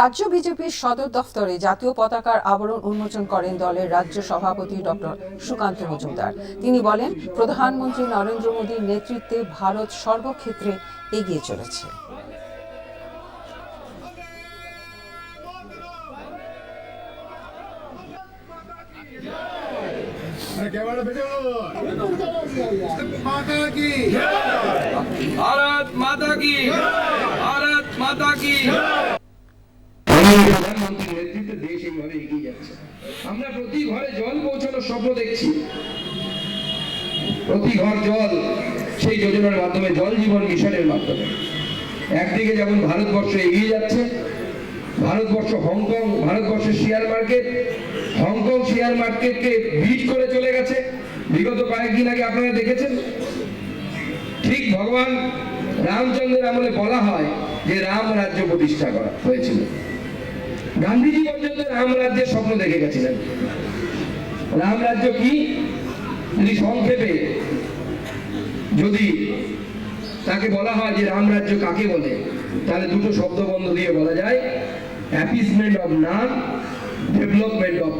রাজ্য বিজেপির সদর দফতরে জাতীয় পতাকার আবরণ উন্মোচন করেন দলের রাজ্য সভাপতি ডক্টর সুকান্ত মজুমদার। তিনি বলেন, প্রধানমন্ত্রী নরেন্দ্র মোদীর নেতৃত্বে ভারত সর্বক্ষেত্রে এগিয়ে চলেছে। अरे প্রধানমন্ত্রীর নেতৃত্বে দেশ এইভাবে এগিয়ে যাচ্ছে আমরা প্রতি ঘরে জল পৌঁছানোর স্বপ্ন দেখছি। প্রতি ঘর জল, সেই যোজনার মাধ্যমে জল জীবন মিশনের মাধ্যমে। একদিকে যেমন ভারতবর্ষ এগিয়ে যাচ্ছে, ভারতবর্ষ হংকং, ভারতবর্ষের share market, Hong Kong share মার্কেটকে বিট করে চলে গেছে। বিগত কয়েকদিন আগে আপনারা দেখেছেন? ঠিক ভগবান রামচন্দ্রের আমলে বলা হয় যে রাম রাজ্য প্রতিষ্ঠা করা হয়েছিল। গান্ধীজি পর্যন্ত রাম রাজ্যের স্বপ্ন দেখে গেছিলেন। রাম রাজ্য কি? যদি সংক্ষেপে যদি তাকে বলা হয় যে রাম রাজ্য কাকে বলে, তাহলে দুটো শব্দ বন্ধ দিয়ে বলা যায় অ্যাপিসমেন্ট অফ নাম ডেভেলপমেন্ট অফ